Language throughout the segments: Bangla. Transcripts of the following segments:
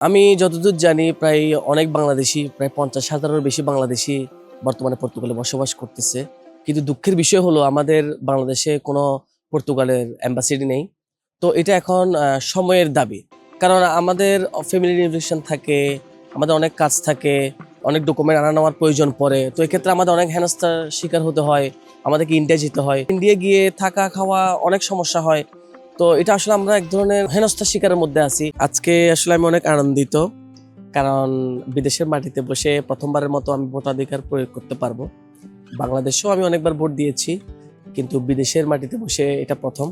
আমি যতদূর জানি প্রায় অনেক বাংলাদেশি, প্রায় পঞ্চাশ হাজারেরও বেশি বাংলাদেশি বর্তমানে পর্তুগালে বসবাস করতেছে। কিন্তু দুঃখের বিষয় হলো, আমাদের বাংলাদেশে কোনো পর্তুগালের অ্যাম্বাসিডি নেই। তো এটা এখন সময়ের দাবি। কারণ আমাদের ফ্যামিলি নিউট্রিশন থাকে, আমাদের অনেক কাজ থাকে, অনেক ডকুমেন্ট আনা নেওয়ার প্রয়োজন পড়ে। তো এক্ষেত্রে আমাদের অনেক হেনস্থার শিকার হতে হয়, আমাদেরকে ইন্ডিয়া যেতে হয়। ইন্ডিয়া গিয়ে থাকা খাওয়া অনেক সমস্যা হয়। তো এটা আসলে আমরা এক ধরনের হেনস্থার শিকারের মধ্যে আছি। আজকে আসলে আমি অনেক আনন্দিত, কারণ বিদেশের মাটিতে বসে প্রথমবারের মতো আমি ভোটাধিকার প্রয়োগ করতে পারব। বাংলাদেশেও আমি অনেকবার ভোট দিয়েছি, কিন্তু বিদেশের মাটিতে বসে এটা প্রথম।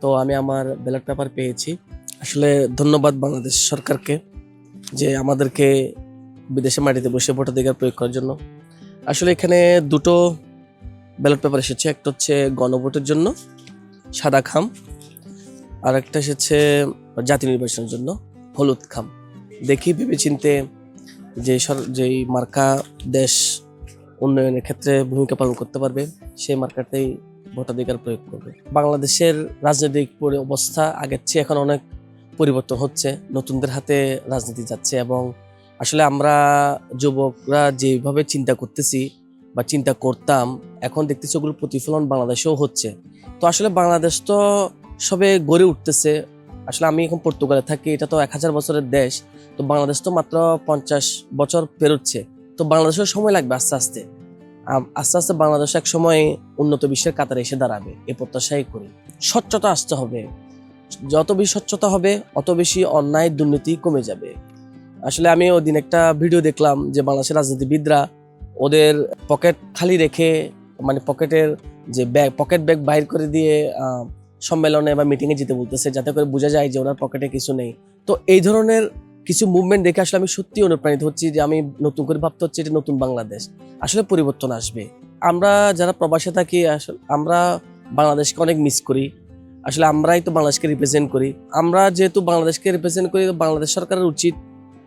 তো আমি আমার ব্যালট পেপার পেয়েছি। আসলে ধন্যবাদ বাংলাদেশ সরকারকে যে আমাদেরকে বিদেশের মাটিতে বসে ভোটাধিকার প্রয়োগ করার জন্য। আসলে এখানে দুটো ব্যালট পেপার এসেছে, একটা হচ্ছে গণভোটের জন্য, সাদা খাম আর একটা এসেছে জাতি নির্বাচনের জন্য, হলুদ খাম। দেখি, ভেবেচিন্তে যে যেই মার্কা দেশ উন্নয়নের ক্ষেত্রে ভূমিকা পালন করতে পারবে, সেই মার্কাতেই ভোটাধিকার প্রয়োগ করবে। বাংলাদেশের রাজনৈতিক অবস্থা আগের চেয়ে এখন অনেক পরিবর্তন হচ্ছে, নতুনদের হাতে রাজনীতি যাচ্ছে এবং আসলে আমরা যুবকরা যেভাবে চিন্তা করতেছি বা চিন্তা করতাম, এখন দেখতেছি ওগুলোর প্রতিফলন বাংলাদেশেও হচ্ছে। তো আসলে বাংলাদেশ তো সবে গড়ে উঠতেছে। আসলে আমি এখন পর্তুগালে থাকি, এটা তো এক হাজার বছরের দেশ, তো বাংলাদেশ তো মাত্র পঞ্চাশ বছর পেরোচ্ছে। তো বাংলাদেশের সময় লাগবে আস্তে আস্তে। আস্তে আস্তে বাংলাদেশ এক সময় উন্নত বিশ্বের কাতারে এসে দাঁড়াবে এই প্রত্যাশাই করি। স্বচ্ছতা আসতে হবে। যত বেশি স্বচ্ছতা হবে, অত বেশি অন্যায় দুর্নীতি কমে যাবে। আসলে আমি ওদিন একটা ভিডিও দেখলাম যে বাংলাদেশের রাজনীতিবিদরা ওদের পকেট খালি রেখে মানে পকেটের যে ব্যাগ, পকেট ব্যাগ বাইর করে দিয়ে সম্মেলনে বা মিটিংয়ে যেতে বলতেছে, যাতে করে বোঝা যায় যে ওনার পকেটে কিছু নেই। তো এই ধরনের কিছু মুভমেন্ট দেখে আসলে আমি সত্যি অনুপ্রাণিত হচ্ছি যে আমি নতুন করে ভাবতে হচ্ছে এটা নতুন বাংলাদেশ। আসলে পরিবর্তন আসবে। আমরা যারা প্রবাসে থাকি, আসলে, আমরা বাংলাদেশকে অনেক মিস করি। আসলে আমরাই তো বাংলাদেশকে রিপ্রেজেন্ট করি। আমরা যেহেতু বাংলাদেশকে রিপ্রেজেন্ট করি বাংলাদেশ সরকারের উচিত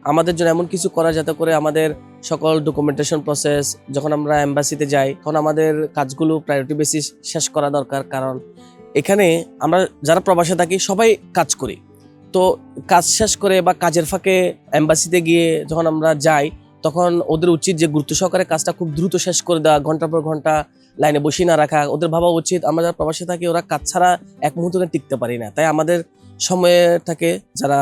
আমাদের জন্য এমন কিছু করা যাতে করে আমাদের সকল ডকুমেন্টেশন প্রসেস যখন আমরা এম্বাসিতে যাই, তখন আমাদের কাজগুলো প্রায়োরিটি বেসিস শেষ করা দরকার। কারণ এখানে আমরা যারা প্রবাসে থাকি, সবাই কাজ করি। তো কাজ শেষ করে বা কাজের ফাঁকে এম্বাসিতে গিয়ে যখন আমরা যাই, তখন ওদের উচিত যে গুরুত্ব সহকারে কাজটা খুব দ্রুত শেষ করে দেওয়া, ঘণ্টার পর ঘণ্টা লাইনে বসিয়ে না রাখা। ওদের ভাবা উচিত, আমরা যারা প্রবাসে থাকি, ওরা কাজ ছাড়া এক মুহূর্ত টিকতে পারি না। তাই আমাদের সময়েটাকে যারা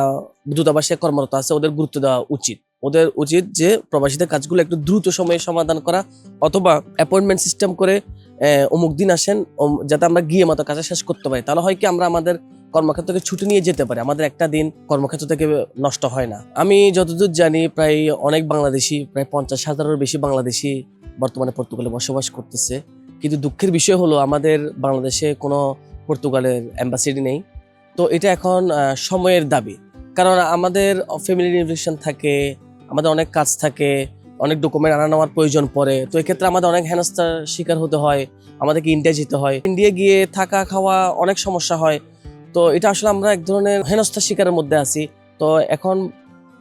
দূতাবাসে কর্মরত আছে, ওদের গুরুত্ব দেওয়া উচিত। ওদের উচিত যে প্রবাসীদের কাজগুলো একটু দ্রুত সময়ে সমাধান করা অথবা অ্যাপয়েন্টমেন্ট সিস্টেম করে অমুক দিন আসেন যাতে আমরা গিয়ে মতো কাজটা শেষ করতে পারি। তাহলে হয় কি, আমরা আমাদের কর্মক্ষেত্র থেকে ছুটি নিয়ে যেতে পারি। আমাদের একটা দিন কর্মক্ষেত্র থেকে নষ্ট হয় না। আমি যতদূর জানি, প্রায় অনেক বাংলাদেশি, প্রায় পঞ্চাশ হাজারেরও বেশি বাংলাদেশি বর্তমানে পর্তুগালে বসবাস করতেছে। কিন্তু দুঃখের বিষয় হলো, আমাদের বাংলাদেশে কোনো পর্তুগালের অ্যাম্বাসিডি নেই। তো এটা এখন সময়ের দাবি। কারণ আমাদের ফ্যামিলি নিউট্রিশন থাকে, আমাদের অনেক কাজ থাকে অনেক ডকুমেন্ট আনা নেওয়ার প্রয়োজন পড়ে। তো এক্ষেত্রে আমাদের অনেক হেনস্থার শিকার হতে হয়, আমাদেরকে ইন্ডিয়া যেতে হয়। ইন্ডিয়া গিয়ে থাকা, খাওয়া অনেক সমস্যা হয়। তো এটা আসলে আমরা এক ধরনের হেনস্থার শিকারের মধ্যে আছি। তো এখন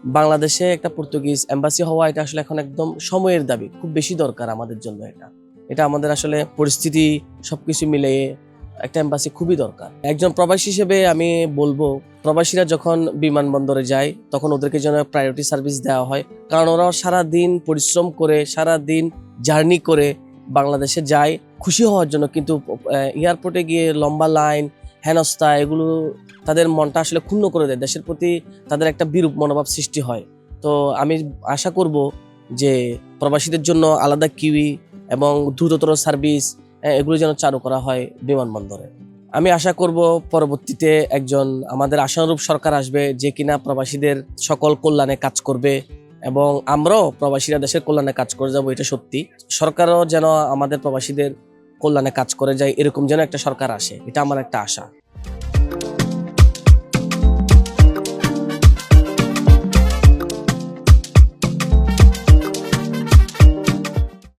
বাংলাদেশে একটা পর্তুগিজ এম্বাসি হওয়া এটা আসলে এখন একদম সময়ের দাবি। খুব বেশি দরকার আমাদের জন্য এটা। এটা আমাদের আসলে পরিস্থিতি সবকিছু মিলিয়ে একটা এম্বাসি খুবই দরকার। একজন প্রবাসী হিসেবে আমি বলব প্রবাসীরা যখন বিমানবন্দরে যায়, তখন ওদেরকে যেন প্রায়োরিটি সার্ভিস দেওয়া হয়। কারণ ওরা সারা দিন পরিশ্রম করে সারা দিন জার্নি করে বাংলাদেশে যায়। খুশি হওয়ার জন্য কিন্তু এয়ারপোর্টে গিয়ে লম্বা লাইন হেনস্থা, এগুলো তাদের মনটা আসলে ক্ষুণ্ণ করে দেয়। দেশের প্রতি তাদের একটা বিরূপ মনোভাব সৃষ্টি হয়। তো আমি আশা করব যে প্রবাসীদের জন্য আলাদা কিউই এবং দ্রুততর সার্ভিস এগুলো যেন চালু করা হয় বিমানবন্দরে। আমি আশা করব পরবর্তীতে একজন আমাদের আশানুরূপ সরকার আসবে যে কিনা প্রবাসীদের সকল কল্যাণে কাজ করবে এবং আমরাও প্রবাসীরা দেশের কল্যাণে কাজ করে যাব, এটা সত্যি। সরকারও যেন আমাদের প্রবাসীদের কল্যাণে কাজ করে যায়, এরকম যেন একটা সরকার আসে, এটা আমার একটা আশা।